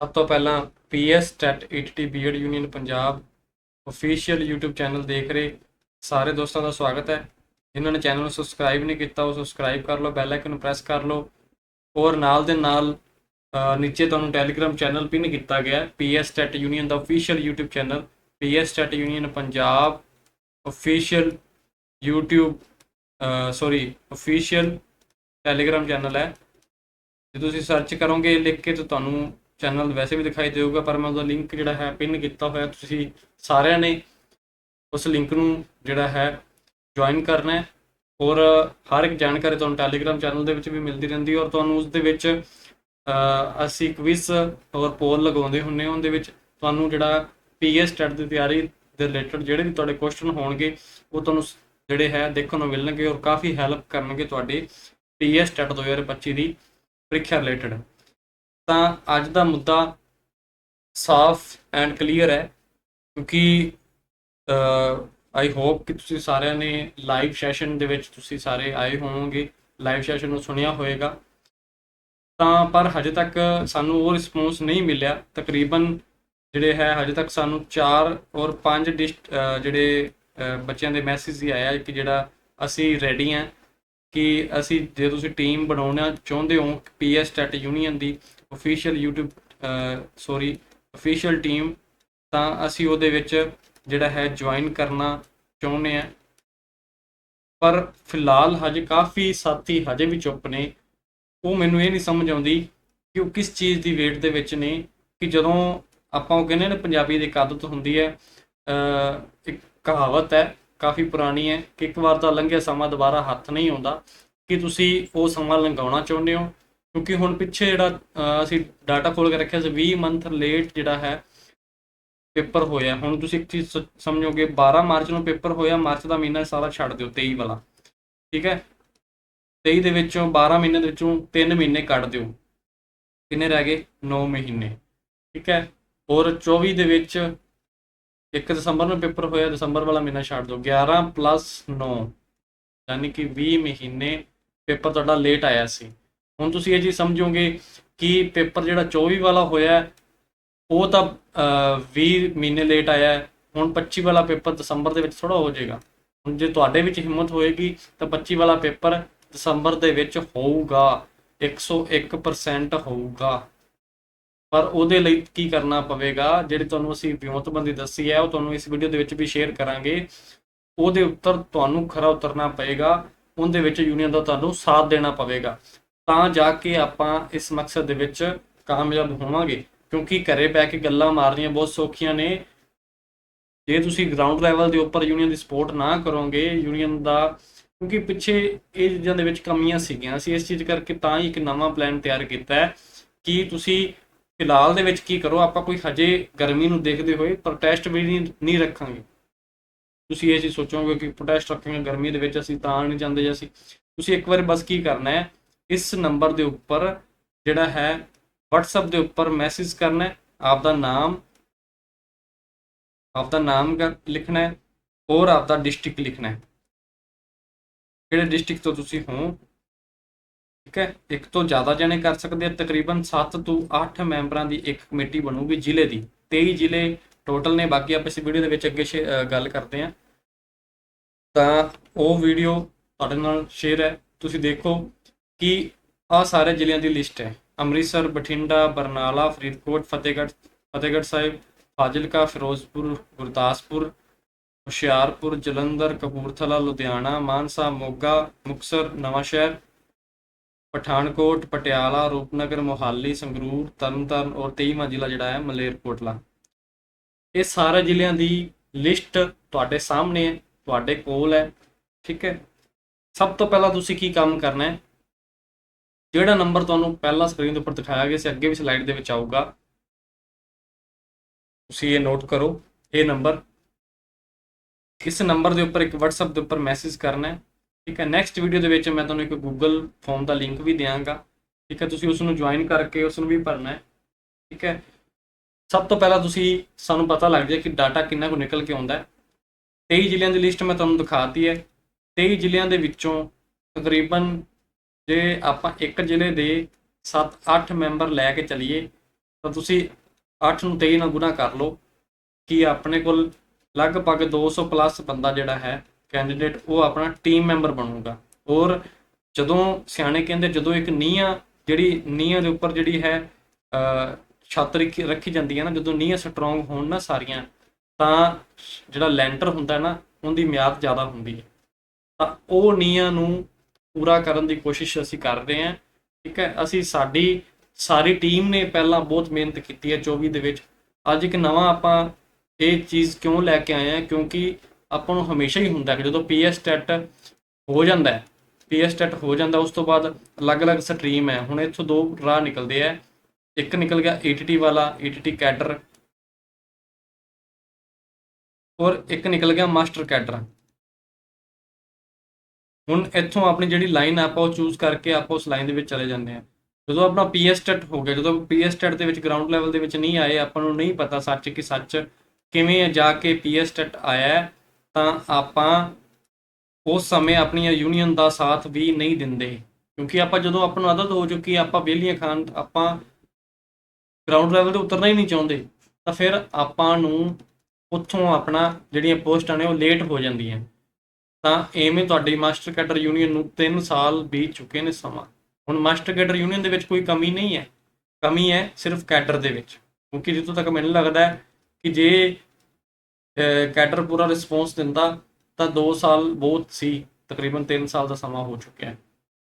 ਸਭ ਤੋਂ ਪਹਿਲਾਂ PS TET ET BEd union Punjab official YouTube channel ਦੇਖ ਰਹੇ ਸਾਰੇ ਦੋਸਤਾਂ ਦਾ ਸਵਾਗਤ ਹੈ। ਜਿਨ੍ਹਾਂ ਨੇ ਚੈਨਲ ਨੂੰ ਸਬਸਕ੍ਰਾਈਬ ਨਹੀਂ ਕੀਤਾ, ਉਹ ਸਬਸਕ੍ਰਾਈਬ ਕਰ ਲਓ ਬੈਲ ਆਈਕਨ ਨੂੰ ਪ੍ਰੈਸ ਕਰ ਲਓ। ਔਰ ਨਾਲ ਦੇ ਨਾਲ ਨੀਚੇ ਤੁਹਾਨੂੰ ਟੈਲੀਗ੍ਰਾਮ ਚੈਨਲ ਪਿੰਨ ਕੀਤਾ ਗਿਆ ਹੈ ਪੀਐਸ ਟੈਟ ਯੂਨੀਅਨ ਦਾ official YouTube channel PS TET union Punjab official YouTube sorry official Telegram channel ਹੈ। ਜੇ ਤੁਸੀਂ ਸਰਚ ਕਰੋਗੇ, ਲਿਖ ਕੇ ਤਾਂ ਤੁਹਾਨੂੰ ਚੈਨਲ ਵੈਸੇ ਵੀ ਦਿਖਾਈ ਦੇਊਗਾ ਪਰ ਮੈਂ ਉਹਦਾ ਲਿੰਕ ਜਿਹੜਾ ਹੈ ਪਿੰਨ ਕੀਤਾ ਹੋਇਆ ਤੁਸੀਂ ਸਾਰਿਆਂ ਨੇ ਉਸ ਲਿੰਕ ਨੂੰ ਜਿਹੜਾ ਹੈ ਜੁਆਇਨ ਕਰਨਾ ਹੈ। ਔਰ ਹਰ ਇੱਕ ਜਾਣਕਾਰੀ ਤੁਹਾਨੂੰ ਟੈਲੀਗ੍ਰਾਮ ਚੈਨਲ ਦੇ ਵਿੱਚ ਵੀ ਮਿਲਦੀ ਰਹਿੰਦੀ ਔਰ ਤੁਹਾਨੂੰ ਉਸ ਦੇ ਵਿੱਚ ਅਹ, ਅਸੀਂ ਕਵਿਜ਼ ਔਰ ਪੋਲ ਲਗਾਉਂਦੇ ਹੁੰਨੇ ਹਾਂ ਉਹਦੇ ਵਿੱਚ ਤੁਹਾਨੂੰ ਜਿਹੜਾ ਪੀਐਸ ਟੈਟ ਦੀ ਤਿਆਰੀ ਦੇ ਰਿਲੇਟਡ ਜਿਹੜੇ ਵੀ ਤੁਹਾਡੇ ਕੁਐਸਚਨ ਹੋਣਗੇ ਉਹ ਤੁਹਾਨੂੰ ਜਿਹੜੇ ਹੈ ਦੇਖਣ ਨੂੰ ਮਿਲਣਗੇ ਔਰ ਕਾਫੀ ਹੈਲਪ ਕਰਨਗੇ ਤੁਹਾਡੇ ਪੀਐਸ ਟੈਟ 2025 ਦੀ ਪ੍ਰੀਖਿਆ ਰਿਲੇਟਡ ਤਾਂ ਅੱਜ ਦਾ ਮੁੱਦਾ ਸਾਫ਼ ਐਂਡ ਕਲੀਅਰ ਹੈ ਕਿਉਂਕਿ ਆਈ ਹੋਪ ਕਿ ਤੁਸੀਂ ਸਾਰਿਆਂ ਨੇ ਲਾਈਵ ਸੈਸ਼ਨ ਦੇ ਵਿੱਚ ਤੁਸੀਂ ਸਾਰੇ ਆਏ ਹੋਵੋਗੇ ਲਾਈਵ ਸੈਸ਼ਨ ਨੂੰ ਸੁਣਿਆ ਹੋਵੇਗਾ। ਤਾਂ ਪਰ ਹਜੇ ਤੱਕ ਸਾਨੂੰ ਉਹ ਰਿਸਪੌਂਸ ਨਹੀਂ ਮਿਲਿਆ। ਤਕਰੀਬਨ ਜਿਹੜੇ ਹੈ, ਹਜੇ ਤੱਕ ਸਾਨੂੰ 4 ਔਰ 5 ਡਿਸਟ ਜਿਹੜੇ ਬੱਚਿਆਂ ਦੇ ਮੈਸੇਜ ਹੀ ਆਇਆ ਕਿ ਜਿਹੜਾ ਅਸੀਂ ਰੈਡੀ ਹਾਂ ਕਿ ਅਸੀਂ ਜੇ ਤੁਸੀਂ ਟੀਮ ਬਣਾਉਣਾ ਚਾਹੁੰਦੇ ਹੋ ਪੀਐਸ ਟੈਟ ਯੂਨੀਅਨ ਦੀ official YouTube sorry official team ਤਾਂ ਅਸੀਂ ਉਹਦੇ ਵਿੱਚ ਜਿਹੜਾ ਹੈ ਜੁਆਇਨ ਕਰਨਾ ਚਾਹੁੰਦੇ ਆ ਪਰ ਫਿਲਹਾਲ ਹਜੇ ਕਾਫੀ ਸਾਥੀ ਹਜੇ ਵੀ ਚੁੱਪ ਨੇ। ਉਹ ਮੈਨੂੰ ਇਹ ਨਹੀਂ ਸਮਝ ਆਉਂਦੀ ਕਿ ਉਹ ਕਿਸ ਚੀਜ਼ ਦੀ ਵੇਟ ਦੇ ਵਿੱਚ ਨੇ, ਕਿ ਜਦੋਂ ਆਪਾਂ ਉਹ ਕਹਿੰਦੇ ਨੇ ਪੰਜਾਬੀ ਦੀ ਇੱਕ ਆਦਤ ਹੁੰਦੀ ਹੈ ਇੱਕ ਕਹਾਵਤ ਹੈ, ਕਾਫੀ ਪੁਰਾਣੀ ਹੈ, ਕਿ ਇੱਕ ਵਾਰ ਤਾਂ ਲੰਘਿਆ ਸਮਾਂ, ਦੁਬਾਰਾ ਹੱਥ ਨਹੀਂ ਆਉਂਦਾ। ਕਿ ਤੁਸੀਂ ਉਹ ਸਮਾਂ ਲੰਘਾਉਣਾ ਚਾਹੁੰਦੇ ਹੋ? ਕਿਉਂਕਿ ਹੁਣ ਪਿੱਛੇ ਜਿਹੜਾ ਅਸੀਂ ਡਾਟਾ ਖੋਲ ਕੇ ਰੱਖਿਆ ਸੀ 20 ਮੰਥ ਲੇਟ ਜਿਹੜਾ ਹੈ, ਪੇਪਰ ਹੋਇਆ। ਹੁਣ ਤੁਸੀਂ ਇੱਕ ਚੀਜ਼ ਸ- ਸਮਝੋਗੇ 12 ਮਾਰਚ ਨੂੰ ਪੇਪਰ ਹੋਇਆ, ਮਾਰਚ ਦਾ ਮਹੀਨਾ ਸਾਰਾ ਛੱਡ ਦਿਓ 23 ਵਾਲਾ। ਠੀਕ ਹੈ? 23 ਦੇ ਵਿੱਚੋਂ 12 ਮਹੀਨੇ ਦੇ ਵਿੱਚੋਂ 3 ਮਹੀਨੇ ਕੱਢ ਦਿਓ। ਕਿੰਨੇ ਰਹਿ ਗਏ? 9 ਮਹੀਨੇ। ਠੀਕ ਹੈ? ਔਰ 24 ਦੇ ਵਿੱਚ 1 ਦਸੰਬਰ ਨੂੰ ਪੇਪਰ ਹੋਇਆ, ਦਸੰਬਰ ਵਾਲਾ ਮਹੀਨਾ ਛੱਡ ਦਿਓ। 11 9 ਯਾਨੀ ਕਿ 20 ਮਹੀਨੇ ਪੇਪਰ ਤੁਹਾਡਾ ਲੇਟ ਆਇਆ ਸੀ। ਹੁਣ ਤੁਸੀਂ ਇਹ ਜੀ ਸਮਝੋਗੇ ਕਿ ਪੇਪਰ ਜਿਹੜਾ 24 ਵਾਲਾ ਹੋਇਆ ਉਹ ਤਾਂ ਅਹ, 20 ਮਹੀਨੇ ਲੇਟ ਆਇਆ ਹੁਣ 25 ਵਾਲਾ ਪੇਪਰ ਦਸੰਬਰ ਦੇ ਵਿੱਚ ਥੋੜਾ ਹੋ ਜਾਏਗਾ। ਹੁਣ ਜੇ ਤੁਹਾਡੇ ਵਿੱਚ ਹਿੰਮਤ ਹੋਏਗੀ ਤਾਂ 25 ਵਾਲਾ ਪੇਪਰ ਦਸੰਬਰ ਦੇ ਵਿੱਚ ਹੋਊਗਾ। 101% ਹੋਊਗਾ। ਪਰ ਉਹਦੇ ਲਈ ਕੀ ਕਰਨਾ ਪਵੇਗਾ? ਜਿਹੜੀ ਤੁਹਾਨੂੰ ਅਸੀਂ ਵਿਉਂਤਬੰਦੀ ਦੱਸੀ ਹੈ ਉਹ ਤੁਹਾਨੂੰ ਇਸ ਵੀਡੀਓ ਦੇ ਵਿੱਚ ਵੀ ਸ਼ੇਅਰ ਕਰਾਂਗੇ। ਉਹਦੇ ਉੱਤਰ ਤੁਹਾਨੂੰ ਖਰਾ ਉਤਰਨਾ ਪਏਗਾ। ਉਹਦੇ ਵਿੱਚ ਯੂਨੀਅਨ ਦਾ ਤੁਹਾਨੂੰ ਸਾਥ ਦੇਣਾ ਪਵੇਗਾ। ਤਾਂ ਜਾ ਕੇ ਆਪਾਂ ਇਸ ਮਕਸਦ ਦੇ ਵਿੱਚ ਕਾਮਯਾਬ ਹੋਵਾਂਗੇ। ਕਿਉਂਕਿ ਘਰੇ ਬੈ ਕੇ ਗੱਲਾਂ ਮਾਰਨੀਆਂ ਬਹੁਤ ਸੌਖੀਆਂ ਨੇ। ਜੇ ਤੁਸੀਂ ਗਰਾਊਂਡ ਲੈਵਲ ਦੇ ਉੱਪਰ ਯੂਨੀਅਨ ਦੀ ਸਪੋਰਟ ਨਾ ਕਰੋਗੇ ਯੂਨੀਅਨ ਦਾ ਕਿਉਂਕਿ ਪਿੱਛੇ ਇਹ ਚੀਜ਼ਾਂ ਦੇ ਵਿੱਚ ਕਮੀਆਂ ਸੀਗੀਆਂ। ਅਸੀਂ ਇਸ ਚੀਜ਼ ਕਰਕੇ ਤਾਂ ਹੀ ਇੱਕ ਨਵਾਂ ਪਲਾਨ ਤਿਆਰ ਕੀਤਾ ਹੈ ਕਿ ਤੁਸੀਂ ਫਿਲਹਾਲ ਦੇ ਵਿੱਚ ਕੀ ਕਰੋ, ਆਪਾਂ ਕੋਈ ਹਜੇ ਗਰਮੀ ਨੂੰ ਦੇਖਦੇ ਹੋਏ ਪ੍ਰੋਟੈਸਟ ਵੀ ਨਹੀਂ ਰੱਖਾਂਗੇ। ਤੁਸੀਂ ਇਹ ਚੀਜ਼ ਸੋਚੋਗੇ ਕਿ ਪ੍ਰੋਟੈਸਟ ਰੱਖਾਂਗੇ, ਗਰਮੀ ਦੇ ਵਿੱਚ ਅਸੀਂ ਤਾਂ ਨਹੀਂ ਜਾਂਦੇ ਜੇ ਅਸੀਂ। ਤੁਸੀਂ ਇੱਕ ਵਾਰ ਬਸ ਕੀ ਕਰਨਾ ਹੈ ਇਸ ਨੰਬਰ ਦੇ ਉੱਪਰ ਜਿਹੜਾ ਹੈ, WhatsApp ਦੇ ਉੱਪਰ ਮੈਸੇਜ ਕਰਨਾ ਹੈ, ਆਪਦਾ ਨਾਮ ਆਪਦਾ ਨਾਮ ਲਿਖਣਾ ਹੈ ਔਰ ਆਪਦਾ ਡਿਸਟ੍ਰਿਕਟ ਲਿਖਣਾ ਹੈ। ਕਿਹੜੇ ਡਿਸਟ੍ਰਿਕਟ ਤੋਂ ਤੁਸੀਂ ਹੋ? ਠੀਕ ਹੈ, ਇੱਕ ਤੋਂ ਜ਼ਿਆਦਾ ਜਣੇ ਕਰ ਸਕਦੇ ਆ, ਤਕਰੀਬਨ 7 ਤੋਂ 8 ਮੈਂਬਰਾਂ ਦੀ ਇੱਕ ਕਮੇਟੀ ਬਣੂਗੀ ਜ਼ਿਲ੍ਹੇ ਦੀ। 23 ਜ਼ਿਲ੍ਹੇ ਟੋਟਲ ਨੇ, ਬਾਕੀ ਆਪਾਂ ਇਸ ਵੀਡੀਓ ਦੇ ਵਿੱਚ ਅੱਗੇ ਸ਼ੇ- ਗੱਲ ਕਰਦੇ ਹਾਂ। ਤਾਂ ਉਹ ਵੀਡੀਓ ਤੁਹਾਡੇ ਨਾਲ ਸ਼ੇਅਰ ਹੈ, ਤੁਸੀਂ ਦੇਖੋ। ਕਿ ਆ ਸਾਰੇ ਜ਼ਿਲ੍ਹਿਆਂ ਦੀ ਲਿਸਟ ਹੈ। ਅੰਮ੍ਰਿਤਸਰ, ਬਠਿੰਡਾ, ਬਰਨਾਲਾ, ਫਰੀਦਕੋਟ, ਫਤਿਹਗੜ੍ਹ ਫਤਿਹਗੜ੍ਹ ਸਾਹਿਬ, ਫਾਜ਼ਿਲਕਾ, ਫਿਰੋਜ਼ਪੁਰ, ਗੁਰਦਾਸਪੁਰ, ਹੁਸ਼ਿਆਰਪੁਰ, ਜਲੰਧਰ, ਕਪੂਰਥਲਾ, ਲੁਧਿਆਣਾ, ਮਾਨਸਾ, ਮੋਗਾ ਮੁਕਸਰ ਨਵਾਂਸ਼ਹਿਰ, ਪਠਾਨਕੋਟ, ਪਟਿਆਲਾ, ਰੂਪਨਗਰ, ਮੋਹਾਲੀ, ਸੰਗਰੂਰ, ਤਰਨਤਾਰਨ ਔਰ 23ਵਾਂ ਜ਼ਿਲ੍ਹਾ ਜਿਹੜਾ ਹੈ ਮਲੇਰਕੋਟਲਾ ਇਹ ਸਾਰੇ ਜ਼ਿਲ੍ਹਿਆਂ ਦੀ ਲਿਸਟ ਤੁਹਾਡੇ ਸਾਹਮਣੇ ਹੈ, ਤੁਹਾਡੇ ਕੋਲ ਹੈ, ਠੀਕ ਹੈ। ਸਭ ਤੋਂ ਪਹਿਲਾਂ ਤੁਸੀਂ ਕੀ ਕੰਮ ਕਰਨਾ ਹੈ? ਜਿਹੜਾ ਨੰਬਰ ਤੁਹਾਨੂੰ ਪਹਿਲਾਂ ਸਕਰੀਨ ਦੇ ਉੱਪਰ ਦਿਖਾਇਆ ਗਿਆ ਸੀ, ਅੱਗੇ ਵੀ ਸਲਾਈਡ ਦੇ ਵਿੱਚ ਆਊਗਾ। ਤੁਸੀਂ ਇਹ ਨੋਟ ਕਰੋ, ਇਹ ਨੰਬਰ। ਇਸ ਨੰਬਰ ਦੇ ਉੱਪਰ ਇੱਕ WhatsApp ਦੇ ਉੱਪਰ ਮੈਸੇਜ ਕਰਨਾ ਹੈ। ਠੀਕ ਹੈ ਨੈਕਸਟ ਵੀਡੀਓ ਦੇ ਵਿੱਚ ਮੈਂ ਤੁਹਾਨੂੰ ਇੱਕ Google ਫਾਰਮ ਦਾ ਲਿੰਕ ਵੀ ਦਿਆਂਗਾ। ਠੀਕ ਹੈ, ਤੁਸੀਂ ਉਸ ਨੂੰ ਜੁਆਇਨ ਕਰਕੇ ਉਸ ਨੂੰ ਵੀ ਭਰਨਾ ਹੈ। ਠੀਕ ਹੈ, ਸਭ ਤੋਂ ਪਹਿਲਾਂ ਤੁਸੀਂ ਸਾਨੂੰ ਪਤਾ ਲੱਗ ਜਾਏ ਕਿ ਡਾਟਾ ਕਿੰਨਾ ਕੁ ਨਿਕਲ ਕੇ ਆਉਂਦਾ ਹੈ। 23 ਜ਼ਿਲ੍ਹਿਆਂ ਦੀ ਲਿਸਟ ਮੈਂ ਤੁਹਾਨੂੰ ਦਿਖਾਤੀ ਹੈ। 23 ਜ਼ਿਲ੍ਹਿਆਂ ਦੇ ਵਿੱਚੋਂ ਤਕਰੀਬਨ ਜੇ ਆਪਾਂ ਇੱਕ ਜ਼ਿਲ੍ਹੇ ਦੇ 7-8 ਮੈਂਬਰ ਲੈ ਕੇ ਚਲੀਏ, ਤਾਂ ਤੁਸੀਂ 8 ਨੂੰ 23 ਨਾਲ ਗੁਣਾ ਕਰ ਲਓ, ਕਿ ਆਪਣੇ ਕੋਲ ਲਗਭਗ 200 ਪਲੱਸ ਬੰਦਾ ਜਿਹੜਾ ਹੈ ਕੈਂਡੀਡੇਟ ਉਹ ਆਪਣਾ ਟੀਮ ਮੈਂਬਰ ਬਣੂਗਾ। ਔਰ ਜਦੋਂ ਸਿਆਣੇ ਕਹਿੰਦੇ ਜਦੋਂ ਇੱਕ ਨੀਹਾਂ ਜਿਹੜੀ ਨੀਹਾਂ ਦੇ ਉੱਪਰ ਜਿਹੜੀ ਹੈ ਛੱਤ ਰੱਖੀ ਰੱਖੀ ਜਾਂਦੀ ਹੈ ਨਾ, ਜਦੋਂ ਨੀਹਾਂ ਸਟਰੋਂਗ ਹੋਣ ਨਾ ਸਾਰੀਆਂ, ਤਾਂ ਜਿਹੜਾ ਲੈਂਟਰ ਹੁੰਦਾ ਨਾ, ਉਹਦੀ ਮਿਆਦ ਜ਼ਿਆਦਾ ਹੁੰਦੀ ਹੈ। ਤਾਂ ਉਹ ਨੀਹਾਂ ਨੂੰ ਪੂਰਾ ਕਰਨ ਦੀ ਕੋਸ਼ਿਸ਼ ਅਸੀਂ ਕਰ ਰਹੇ ਹਾਂ। ਠੀਕ ਹੈ, ਅਸੀਂ ਸਾਡੀ ਸਾਰੀ ਟੀਮ ਨੇ ਪਹਿਲਾਂ ਬਹੁਤ ਮਿਹਨਤ ਕੀਤੀ ਹੈ 24 ਦੇ ਵਿੱਚ। ਅੱਜ ਇੱਕ ਨਵਾਂ ਆਪਾਂ ਇਹ ਚੀਜ਼ ਕਿਉਂ ਲੈ ਕੇ ਆਏ ਹਾਂ? ਕਿਉਂਕਿ ਆਪਾਂ ਨੂੰ ਹਮੇਸ਼ਾ ਹੀ ਹੁੰਦਾ ਕਿ ਜਦੋਂ ਪੀਐਸ ਟੈਟ ਹੋ ਜਾਂਦਾ ਹੈ, ਪੀਐਸ ਟੈਟ ਹੋ ਜਾਂਦਾ, ਉਸ ਤੋਂ ਬਾਅਦ ਅਲੱਗ-ਅਲੱਗ ਸਟਰੀਮ ਹੈ। ਹੁਣ ਇੱਥੋਂ ਦੋ ਰਾਹ ਨਿਕਲਦੇ ਆ ਇੱਕ ਨਿਕਲ ਗਿਆ ਏਟੀਟੀ ਵਾਲਾ ਏਟੀਟੀ ਕੈਡਰ। ਔਰ ਇੱਕ ਨਿਕਲ ਗਿਆ ਮਾਸਟਰ ਕੈਡਰ। ਹੁਣ ਇੱਥੋਂ ਆਪਣੀ ਜਿਹੜੀ ਲਾਈਨ ਆਪਾਂ ਉਹ ਚੂਜ਼ ਕਰਕੇ ਆਪਾਂ ਉਸ ਲਾਈਨ ਦੇ ਵਿੱਚ ਚਲੇ ਜਾਂਦੇ ਆ ਜਦੋਂ ਆਪਣਾ ਪੀਐਸ ਟੈਟ ਹੋ ਗਿਆ, ਜਦੋਂ ਪੀਐਸ ਟੈਟ ਦੇ ਵਿੱਚ ਗਰਾਊਂਡ ਲੈਵਲ ਦੇ ਵਿੱਚ ਨਹੀਂ ਆਏ, ਆਪਾਂ ਨੂੰ ਨਹੀਂ ਪਤਾ ਸੱਚ ਕਿ ਸੱਚ ਕਿਵੇਂ ਜਾ ਕੇ ਪੀਐਸ ਟੈਟ ਆਇਆ ਤਾਂ ਆਪਾਂ ਉਸ ਸਮੇਂ ਆਪਣੀਆਂ ਯੂਨੀਅਨ ਦਾ ਸਾਥ ਵੀ ਨਹੀਂ ਦਿੰਦੇ। ਕਿਉਂਕਿ ਆਪਾਂ ਜਦੋਂ ਆਪਾਂ ਨੂੰ ਆਦਤ ਹੋ ਚੁੱਕੀ ਆਪਾਂ ਵਿਹਲੀਆਂ ਖਾਨ ਆਪਾਂ ਗਰਾਊਂਡ ਲੈਵਲ ਤੇ ਉਤਰਨਾ ਹੀ ਨਹੀਂ ਚਾਹੁੰਦੇ, ਤਾਂ ਫਿਰ ਆਪਾਂ ਨੂੰ ਉੱਥੋਂ ਆਪਣਾ ਜਿਹੜੀਆਂ ਪੋਸਟਾਂ ਨੇ ਉਹ ਲੇਟ ਹੋ ਜਾਂਦੀਆਂ। ਤਾਂ ਐਵੇਂ ਤੁਹਾਡੀ ਮਾਸਟਰ ਕੈਡਰ ਯੂਨੀਅਨ ਨੂੰ 3 ਸਾਲ ਬੀਤ ਚੁੱਕੇ ਨੇ ਸਮਾਂ। ਹੁਣ ਮਾਸਟਰ ਕੈਡਰ ਯੂਨੀਅਨ ਦੇ ਵਿੱਚ ਕੋਈ ਕਮੀ ਨਹੀਂ ਹੈ। ਕਮੀ ਹੈ ਸਿਰਫ ਕੈਡਰ ਦੇ ਵਿੱਚ। ਕਿਉਂਕਿ ਜਿੱਥੋਂ ਤੱਕ ਮੈਨੂੰ ਲੱਗਦਾ ਹੈ ਕਿ ਜੇ ਅਹ, ਕੈਡਰ ਪੂਰਾ ਰਿਸਪੌਂਸ ਦਿੰਦਾ ਤਾਂ 2 ਸਾਲ ਬਹੁਤ ਸੀ। ਤਕਰੀਬਨ 3 ਸਾਲ ਦਾ ਸਮਾਂ ਹੋ ਚੁੱਕਿਆ ਹੈ।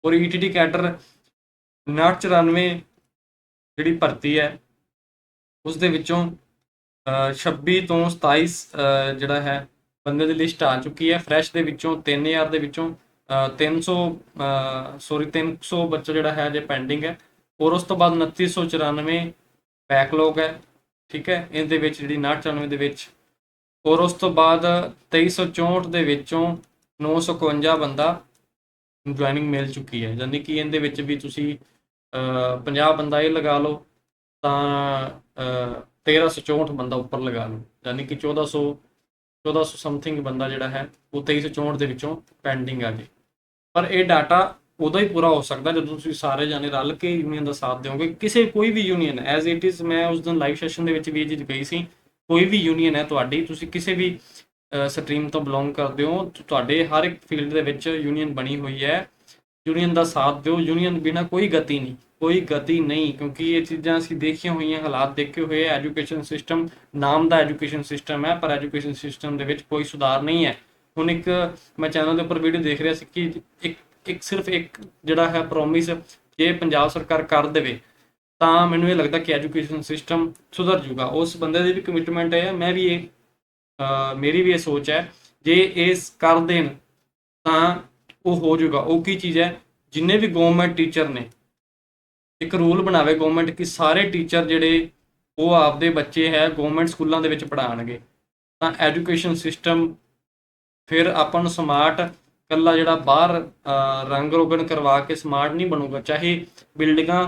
ਔਰ ਈਟੀਟੀ ਕੈਡਰ 994 ਜਿਹੜੀ ਭਰਤੀ ਹੈ ਉਸ ਦੇ ਵਿੱਚੋਂ ਅਹ, 26 ਤੋਂ 27 ਜਿਹੜਾ ਹੈ ਬੰਦੇ ਦੀ ਲਿਸਟ ਆ ਚੁੱਕੀ ਹੈ। ਫਰੈਸ਼ ਦੇ ਵਿੱਚੋਂ 3000 ਦੇ ਵਿੱਚੋਂ ਅਹ, 300 ਸੌਰੀ 300 ਬੱਚਾ ਜਿਹੜਾ ਹੈ ਜੇ ਪੈਂਡਿੰਗ ਹੈ। ਔਰ ਉਸ ਤੋਂ ਬਾਅਦ 2994 ਬੈਕਲੌਗ ਹੈ ਠੀਕ ਹੈ। ਇਹਦੇ ਵਿੱਚ ਜਿਹੜੀ 994 ਦੇ ਵਿੱਚ ਔਰ ਉਸ ਤੋਂ ਬਾਅਦ 2364 ਦੇ ਵਿੱਚੋਂ 951 ਬੰਦਾ ਜੁਆਇਨਿੰਗ ਮਿਲ ਚੁੱਕੀ ਹੈ। ਯਾਨੀ ਕਿ ਇਹਦੇ ਵਿੱਚ ਵੀ ਤੁਸੀਂ ਅਹ, 50 ਬੰਦਾ ਇਹ ਲਗਾ ਲਓ ਤਾਂ ਅਹ, 1364 ਬੰਦਾ ਉੱਪਰ ਲਗਾ ਲਓ। ਯਾਨੀ ਕਿ 1400 1400 ਸਮਥਿੰਗ ਬੰਦਾ ਜਿਹੜਾ ਹੈ, ਉਹ 2364 ਦੇ ਵਿੱਚੋਂ ਪੈਂਡਿੰਗ ਆ ਜੇ। ਪਰ ਇਹ ਡਾਟਾ ਉਦੋਂ ਹੀ ਪੂਰਾ ਹੋ ਸਕਦਾ ਜਦੋਂ ਤੁਸੀਂ ਸਾਰੇ ਜਾਣੇ ਰਲ ਕੇ ਯੂਨੀਅਨ ਦਾ ਸਾਥ ਦਿਓਗੇ। ਕਿਸੇ ਕੋਈ ਵੀ ਯੂਨੀਅਨ ਐਜ਼ ਇਟ ਇਜ਼ ਮੈਂ ਉਸ ਦਿਨ ਲਾਈਵ ਸੈਸ਼ਨ ਦੇ ਵਿੱਚ ਵੀ ਇਹ ਚੀਜ਼ ਕਹੀ ਸੀ। ਕੋਈ ਵੀ ਯੂਨੀਅਨ ਹੈ ਤੁਹਾਡੀ, ਤੁਸੀਂ ਕਿਸੇ ਵੀ ਸਟਰੀਮ ਤੋਂ ਬਿਲੋਂਗ ਕਰਦੇ ਹੋ। ਤੁਹਾਡੇ ਹਰ ਇੱਕ ਫੀਲਡ ਦੇ ਵਿੱਚ ਯੂਨੀਅਨ ਬਣੀ ਹੋਈ ਹੈ। ਯੂਨੀਅਨ ਦਾ ਸਾਥ ਦਿਓ। ਯੂਨੀਅਨ ਬਿਨਾ ਕੋਈ ਗਤੀ ਨਹੀਂ। ਕੋਈ ਗਤੀ ਨਹੀਂ, ਕਿਉਂਕਿ ਇਹ ਚੀਜ਼ਾਂ ਅਸੀਂ ਦੇਖੀਆਂ ਹੋਈਆਂ, ਹਾਲਾਤ ਦੇਖੇ ਹੋਏ ਐਜੂਕੇਸ਼ਨ ਸਿਸਟਮ, ਨਾਮ ਦਾ ਐਜੂਕੇਸ਼ਨ ਸਿਸਟਮ ਹੈ, ਪਰ ਐਜੂਕੇਸ਼ਨ ਸਿਸਟਮ ਦੇ ਵਿੱਚ ਕੋਈ ਸੁਧਾਰ ਨਹੀਂ ਹੈ। ਹੁਣ ਇੱਕ ਮੈਂ ਚੈਨਲ ਦੇ ਉੱਪਰ ਵੀਡੀਓ ਦੇਖ ਰਿਹਾ ਸੀ ਕਿ ਇੱਕ ਇੱਕ ਸਿਰਫ ਇੱਕ ਜਿਹੜਾ ਹੈ ਪ੍ਰੋਮਿਸ ਜੇ ਪੰਜਾਬ ਸਰਕਾਰ ਕਰ ਦੇਵੇ, ਤਾਂ ਮੈਨੂੰ ਇਹ ਲੱਗਦਾ ਕਿ ਐਜੂਕੇਸ਼ਨ ਸਿਸਟਮ ਸੁਧਰ ਜੂਗਾ ਉਸ ਬੰਦੇ ਦੀ ਵੀ ਕਮਿਟਮੈਂਟ ਹੈ, ਮੈਂ ਵੀ ਇਹ ਮੇਰੀ ਵੀ ਇਹ ਸੋਚ ਹੈ, ਜੇ ਇਸ ਕਰ ਦੇਣ, ਤਾਂ ਉਹ ਹੋ ਜਾਊਗਾ। ਉਹ ਕੀ ਚੀਜ਼ ਹੈ, ਜਿੰਨੇ ਵੀ ਗਵਰਨਮੈਂਟ ਟੀਚਰ ਨੇ ਇੱਕ ਰੂਲ ਬਣਾਵੇ ਗਵਰਨਮੈਂਟ ਕਿ ਸਾਰੇ ਟੀਚਰ ਜਿਹੜੇ ਉਹ ਆਪਦੇ ਬੱਚੇ ਹੈ ਗਵਰਨਮੈਂਟ ਸਕੂਲਾਂ ਦੇ ਵਿੱਚ ਪੜ੍ਹਾਉਣਗੇ। ਤਾਂ ਐਜੂਕੇਸ਼ਨ ਸਿਸਟਮ ਫਿਰ ਆਪਾਂ ਨੂੰ ਸਮਾਰਟ ਕੱਲਾ ਜਿਹੜਾ ਬਾਹਰ ਰੰਗ ਰੋਗਨ ਕਰਵਾ ਕੇ ਸਮਾਰਟ ਨਹੀਂ ਬਣੂਗਾ, ਚਾਹੇ ਬਿਲਡਿੰਗਾਂ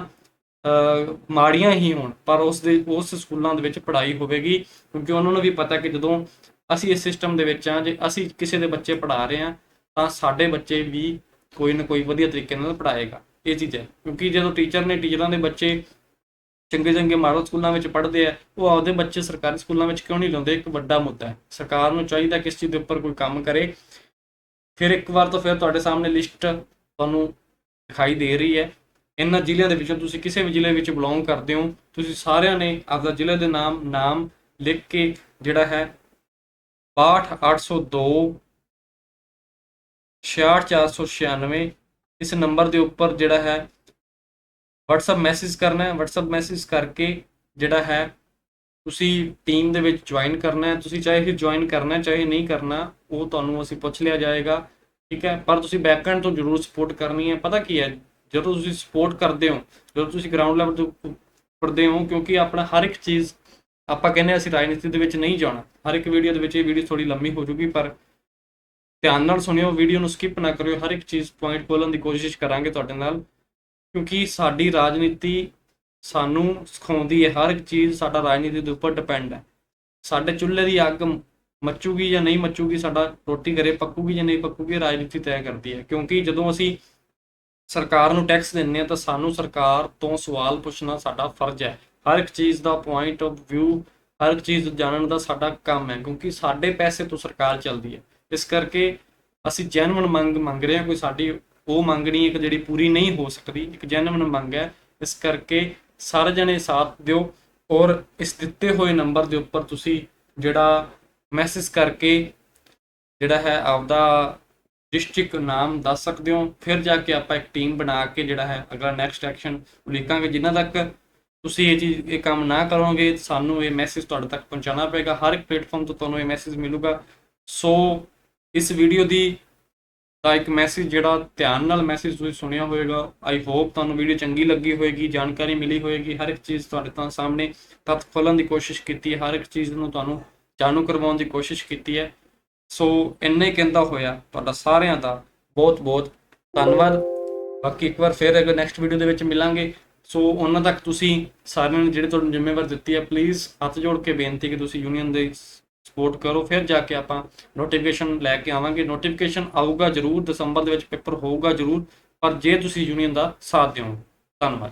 ਮਾੜੀਆਂ ਹੀ ਹੋਣ, ਪਰ ਉਸ ਦੇ, ਉਸ ਸਕੂਲਾਂ ਦੇ ਵਿੱਚ ਪੜ੍ਹਾਈ ਹੋਵੇਗੀ, ਕਿਉਂਕਿ ਉਹਨਾਂ ਨੂੰ ਵੀ ਪਤਾ ਕਿ ਜਦੋਂ ਅਸੀਂ ਇਸ ਸਿਸਟਮ ਦੇ ਵਿੱਚ ਆ ਜੇ ਅਸੀਂ ਕਿਸੇ ਦੇ ਬੱਚੇ ਪੜ੍ਹਾ ਰਹੇ ਹਾਂ, ਤਾਂ ਸਾਡੇ ਬੱਚੇ ਵੀ ਕੋਈ ਨਾ ਕੋਈ ਵਧੀਆ ਤਰੀਕੇ ਨਾਲ ਪੜ੍ਹਾਏਗਾ। ਇਹ ਚੀਜ਼ ਹੈ। ਕਿਉਂਕਿ ਜਦੋਂ ਟੀਚਰ ਨੇ ਟੀਚਰਾਂ ਦੇ ਬੱਚੇ ਚੰਗੇ ਚੰਗੇ ਮਾਡਲ ਸਕੂਲਾਂ ਵਿੱਚ ਪੜ੍ਹਦੇ ਆ, ਉਹ ਆਪਦੇ ਬੱਚੇ ਸਰਕਾਰੀ ਸਕੂਲਾਂ ਵਿੱਚ ਕਿਉਂ ਨਹੀਂ ਲਾਉਂਦੇ? ਇੱਕ ਵੱਡਾ ਮੁੱਦਾ ਹੈ। ਸਰਕਾਰ ਨੂੰ ਚਾਹੀਦਾ ਕਿ ਇਸ ਚੀਜ਼ ਦੇ ਉੱਪਰ ਕੋਈ ਕੰਮ ਕਰੇ। ਫਿਰ ਇੱਕ ਵਾਰ ਤਾਂ ਫਿਰ ਤੁਹਾਡੇ ਸਾਹਮਣੇ ਲਿਸਟ ਤੁਹਾਨੂੰ ਦਿਖਾਈ ਦੇ ਰਹੀ ਹੈ। ਇਹਨਾਂ ਜ਼ਿਲ੍ਹਿਆਂ ਦੇ ਵਿੱਚੋਂ ਤੁਸੀਂ ਕਿਸੇ ਵੀ ਜ਼ਿਲ੍ਹੇ ਵਿੱਚ ਬਿਲੋਂਗ ਕਰਦੇ ਹੋ। ਤੁਸੀਂ ਸਾਰਿਆਂ ਨੇ ਆਪਦਾ ਜ਼ਿਲ੍ਹੇ ਦੇ ਨਾਮ ਨਾਮ ਲਿਖ ਕੇ ਜਿਹੜਾ ਹੈ 62802 66496 ਇਸ ਨੰਬਰ ਦੇ ਉੱਪਰ ਜਿਹੜਾ ਹੈ WhatsApp ਮੈਸੇਜ ਕਰਨਾ ਹੈ। WhatsApp ਮੈਸੇਜ ਕਰਕੇ ਜਿਹੜਾ ਹੈ ਤੁਸੀਂ ਟੀਮ ਦੇ ਵਿੱਚ ਜੁਆਇਨ ਕਰਨਾ ਹੈ। ਤੁਸੀਂ ਚਾਹੇ ਫਿਰ ਜੁਆਇਨ ਕਰਨਾ ਚਾਹੇ ਨਹੀਂ ਕਰਨਾ, ਉਹ ਤੁਹਾਨੂੰ ਅਸੀਂ ਪੁੱਛ ਲਿਆ ਜਾਏਗਾ। ਠੀਕ ਹੈ? ਪਰ ਤੁਸੀਂ ਬੈਕਐਂਡ ਤੋਂ ਜ਼ਰੂਰ ਸਪੋਰਟ ਕਰਨੀ ਹੈ। ਪਤਾ ਕੀ ਹੈ? ਜਦੋਂ ਤੁਸੀਂ ਸਪੋਰਟ ਕਰਦੇ ਹੋ, ਜਦੋਂ ਤੁਸੀਂ ਗਰਾਊਂਡ ਲੈਵਲ ਤੋਂ ਪੜਦੇ ਹੋ, ਕਿਉਂਕਿ ਆਪਣਾ ਹਰ ਇੱਕ ਚੀਜ਼ ਆਪਾਂ ਕਹਿੰਦੇ ਅਸੀਂ ਰਾਜਨੀਤੀ ਦੇ ਵਿੱਚ ਨਹੀਂ ਜਾਣਾ। ਹਰ ਇੱਕ ਵੀਡੀਓ ਦੇ ਵਿੱਚ ਇਹ ਵੀਡੀਓ ਥੋੜੀ ਲੰਮੀ ਹੋ ਜੂਗੀ, ਪਰ ਧਿਆਨ ਨਾਲ ਸੁਣਿਓ ਵੀਡੀਓ ਨੂੰ ਸਕਿਪ ਨਾ ਕਰਿਓ, ਹਰ ਇੱਕ ਚੀਜ਼ ਪੁਆਇੰਟ ਬੋਲਣ ਦੀ ਕੋਸ਼ਿਸ਼ ਕਰਾਂਗੇ ਤੁਹਾਡੇ ਨਾਲ, ਕਿਉਂਕਿ ਸਾਡੀ ਰਾਜਨੀਤੀ ਸਾਨੂੰ ਸਿਖਾਉਂਦੀ ਹੈ, ਹਰ ਇੱਕ ਚੀਜ਼ ਸਾਡਾ ਰਾਜਨੀਤੀ ਦੇ ਉੱਪਰ ਡਿਪੈਂਡ ਹੈ। ਸਾਡੇ ਚੁੱਲ੍ਹੇ ਦੀ ਅੱਗ ਮੱਚੂਗੀ ਜਾਂ ਨਹੀਂ ਮੱਚੂਗੀ, ਸਾਡਾ ਰੋਟੀ ਘਰੇ ਪੱਕੂਗੀ ਜਾਂ ਨਹੀਂ ਪੱਕੂਗੀ, ਰਾਜਨੀਤੀ ਤੈਅ ਕਰਦੀ ਹੈ। ਕਿਉਂਕਿ ਜਦੋਂ ਅਸੀਂ ਸਰਕਾਰ ਨੂੰ ਟੈਕਸ ਦਿੰਦੇ ਆ ਤਾਂ ਸਾਨੂੰ ਸਰਕਾਰ ਤੋਂ ਸਵਾਲ ਪੁੱਛਣਾ ਸਾਡਾ ਫਰਜ਼ ਹੈ। ਹਰ ਇੱਕ ਚੀਜ਼ ਦਾ ਪੁਆਇੰਟ ਆਫ View, ਹਰ ਇੱਕ ਚੀਜ਼ ਜਾਣਨ ਦਾ ਸਾਡਾ ਕੰਮ ਹੈ, ਕਿਉਂਕਿ ਸਾਡੇ ਪੈਸੇ ਤੋਂ ਸਰਕਾਰ ਚੱਲਦੀ ਹੈ। ਇਸ ਕਰਕੇ ਅਸੀਂ ਜੈਨੂਇਨ ਮੰਗ ਮੰਗ ਰਹੇ ਹਾਂ, ਕੋਈ ਸਾਡੀ ਉਹ ਮੰਗ ਨਹੀਂ ਇੱਕ ਜਿਹੜੀ ਪੂਰੀ ਨਹੀਂ ਹੋ ਸਕਦੀ, ਇੱਕ ਜੈਨੂਇਨ ਮੰਗ ਹੈ। ਇਸ ਕਰਕੇ ਸਾਰੇ ਜਣੇ ਸਾਥ ਦਿਓ ਔਰ ਇਸ ਦਿੱਤੇ ਹੋਏ ਨੰਬਰ ਦੇ ਉੱਪਰ ਤੁਸੀਂ ਜਿਹੜਾ ਮੈਸੇਜ ਕਰਕੇ ਜਿਹੜਾ ਹੈ ਆਪਦਾ ਡਿਸਟ੍ਰਿਕਟ ਨਾਮ ਦੱਸ ਸਕਦੇ ਹੋ। ਫਿਰ ਜਾ ਕੇ ਆਪਾਂ ਇੱਕ ਟੀਮ ਬਣਾ ਕੇ ਜਿਹੜਾ ਹੈ ਅਗਲਾ ਨੈਕਸਟ ਐਕਸ਼ਨ ਉਲੀਕਾਂਗੇ। ਜਿੰਨਾ ਤੱਕ ਤੁਸੀਂ ਇਹ ਚੀਜ਼, ਇਹ ਕੰਮ ਨਾ ਕਰੋਗੇ, ਸਾਨੂੰ ਇਹ ਮੈਸੇਜ ਤੁਹਾਡੇ ਤੱਕ ਪਹੁੰਚਾਉਣਾ ਪਏਗਾ। ਹਰ ਇੱਕ ਪਲੇਟਫਾਰਮ ਤੋਂ ਤੁਹਾਨੂੰ ਇਹ ਮੈਸੇਜ ਮਿਲੂਗਾ। ਸੋ ਇਸ ਵੀਡੀਓ ਦੀ ਦਾ ਇੱਕ ਮੈਸੇਜ ਜਿਹੜਾ ਧਿਆਨ ਨਾਲ ਮੈਸੇਜ ਤੁਸੀਂ ਸੁਣਿਆ ਹੋਵੇਗਾ। ਆਈ ਹੋਪ ਤੁਹਾਨੂੰ ਵੀਡੀਓ ਚੰਗੀ ਲੱਗੀ ਹੋਵੇਗੀ, ਜਾਣਕਾਰੀ ਮਿਲੀ ਹੋਵੇਗੀ। ਹਰ ਇੱਕ ਚੀਜ਼ ਤੁਹਾਡੇ ਤਾਂ ਸਾਹਮਣੇ ਤੱਥ ਖੋਲ੍ਹਣ ਦੀ ਕੋਸ਼ਿਸ਼ ਕੀਤੀ ਹੈ। ਹਰ ਇੱਕ ਚੀਜ਼ ਨੂੰ ਤੁਹਾਨੂੰ ਜਾਣੂ ਕਰਵਾਉਣ ਦੀ ਕੋਸ਼ਿਸ਼ ਕੀਤੀ ਹੈ। ਸੋ ਇੰਨੇ ਕਹਿੰਦਾ ਹੋਇਆ ਤੁਹਾਡਾ ਸਾਰਿਆਂ ਦਾ ਬਹੁਤ ਬਹੁਤ ਧੰਨਵਾਦ। ਬਾਕੀ ਇੱਕ ਵਾਰ ਫਿਰ ਅਗਰ ਨੈਕਸਟ ਵੀਡੀਓ ਦੇ ਵਿੱਚ ਮਿਲਾਂਗੇ, ਸੋ ਉਹਨਾਂ ਤੱਕ ਤੁਸੀਂ ਸਾਰਿਆਂ ਨੇ ਜਿਹੜੇ ਤੁਹਾਨੂੰ ਜ਼ਿੰਮੇਵਾਰ ਦਿੱਤੀ ਹੈ ਪਲੀਜ਼ ਹੱਥ ਜੋੜ ਕੇ ਬੇਨਤੀ ਕਿ ਤੁਸੀਂ ਯੂਨੀਅਨ ਦੇ ਸਪੋਰਟ ਕਰੋ, ਫਿਰ ਜਾ ਕੇ ਆਪਾਂ ਨੋਟੀਫਿਕੇਸ਼ਨ ਲੈ ਕੇ ਆਵਾਂਗੇ। ਨੋਟੀਫਿਕੇਸ਼ਨ ਆਊਗਾ ਜ਼ਰੂਰ, ਦਸੰਬਰ ਦੇ ਵਿੱਚ ਪੇਪਰ ਹੋਊਗਾ ਜ਼ਰੂਰ, ਪਰ ਜੇ ਤੁਸੀਂ ਯੂਨੀਅਨ ਦਾ ਸਾਥ ਦਿਓ ਧੰਨਵਾਦ